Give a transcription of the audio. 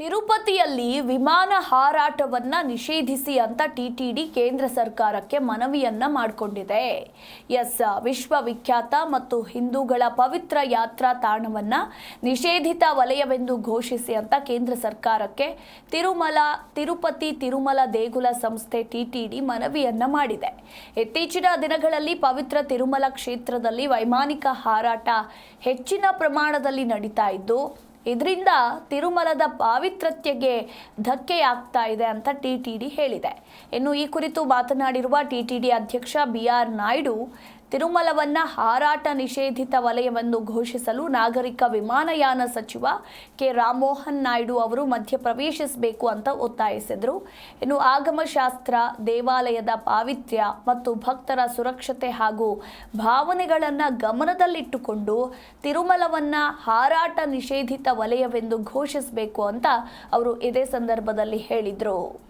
ತಿರುಪತಿಯಲ್ಲಿ ವಿಮಾನ ಹಾರಾಟವನ್ನ ನಿಷೇಧಿಸಿ ಅಂತ ಟಿಟಿಡಿ ಕೇಂದ್ರ ಸರ್ಕಾರಕ್ಕೆ ಮನವಿಯನ್ನ ಮಾಡಿಕೊಂಡಿದೆ. ಎಸ್, ವಿಶ್ವವಿಖ್ಯಾತ ಮತ್ತು ಹಿಂದೂಗಳ ಪವಿತ್ರ ಯಾತ್ರಾ ತಾಣವನ್ನ ನಿಷೇಧಿತ ವಲಯವೆಂದು ಘೋಷಿಸಿ ಅಂತ ಕೇಂದ್ರ ಸರ್ಕಾರಕ್ಕೆ ತಿರುಮಲ, ತಿರುಪತಿ ತಿರುಮಲ ದೇಗುಲ ಸಂಸ್ಥೆ ಟಿಟಿಡಿ ಮನವಿಯನ್ನ ಮಾಡಿದೆ. ಇತ್ತೀಚಿನ ದಿನಗಳಲ್ಲಿ ಪವಿತ್ರ ತಿರುಮಲ ಕ್ಷೇತ್ರದಲ್ಲಿ ವೈಮಾನಿಕ ಹಾರಾಟ ಹೆಚ್ಚಿನ ಪ್ರಮಾಣದಲ್ಲಿ ನಡೀತಾ ಇದ್ದು ಇದರಿಂದ ತಿರುಮಲದ ಪಾವಿತ್ರತೆಗೆ ಧಕ್ಕೆಯಾಗ್ತಾ ಇದೆ ಅಂತ ಟಿಟಿಡಿ ಹೇಳಿದೆ. ಇನ್ನು ಈ ಕುರಿತು ಮಾತನಾಡಿರುವ ಟಿಟಿಡಿ ಅಧ್ಯಕ್ಷ ಬಿ ಆರ್ ನಾಯ್ಡು ತಿರುಮಲವನ್ನ ಹಾರಾಟ ನಿಷೇಧಿತ ವಲಯವೆಂದು ಘೋಷಿಸಲು ನಾಗರಿಕ ವಿಮಾನಯಾನ ಸಚಿವ ಕೆ. ರಾಮಮೋಹನ್ ನಾಯ್ಡು ಅವರು ಮಧ್ಯಪ್ರವೇಶಿಸಬೇಕು ಅಂತ ಒತ್ತಾಯಿಸಿದರು. ಇನ್ನು ಆಗಮಶಾಸ್ತ್ರ, ದೇವಾಲಯದ ಪಾವಿತ್ರ್ಯ ಮತ್ತು ಭಕ್ತರ ಸುರಕ್ಷತೆ ಹಾಗೂ ಭಾವನೆಗಳನ್ನು ಗಮನದಲ್ಲಿಟ್ಟುಕೊಂಡು ತಿರುಮಲವನ್ನ ಹಾರಾಟ ನಿಷೇಧಿತ ವಲಯವೆಂದು ಘೋಷಿಸಬೇಕು ಅಂತ ಅವರು ಇದೇ ಸಂದರ್ಭದಲ್ಲಿ ಹೇಳಿದರು.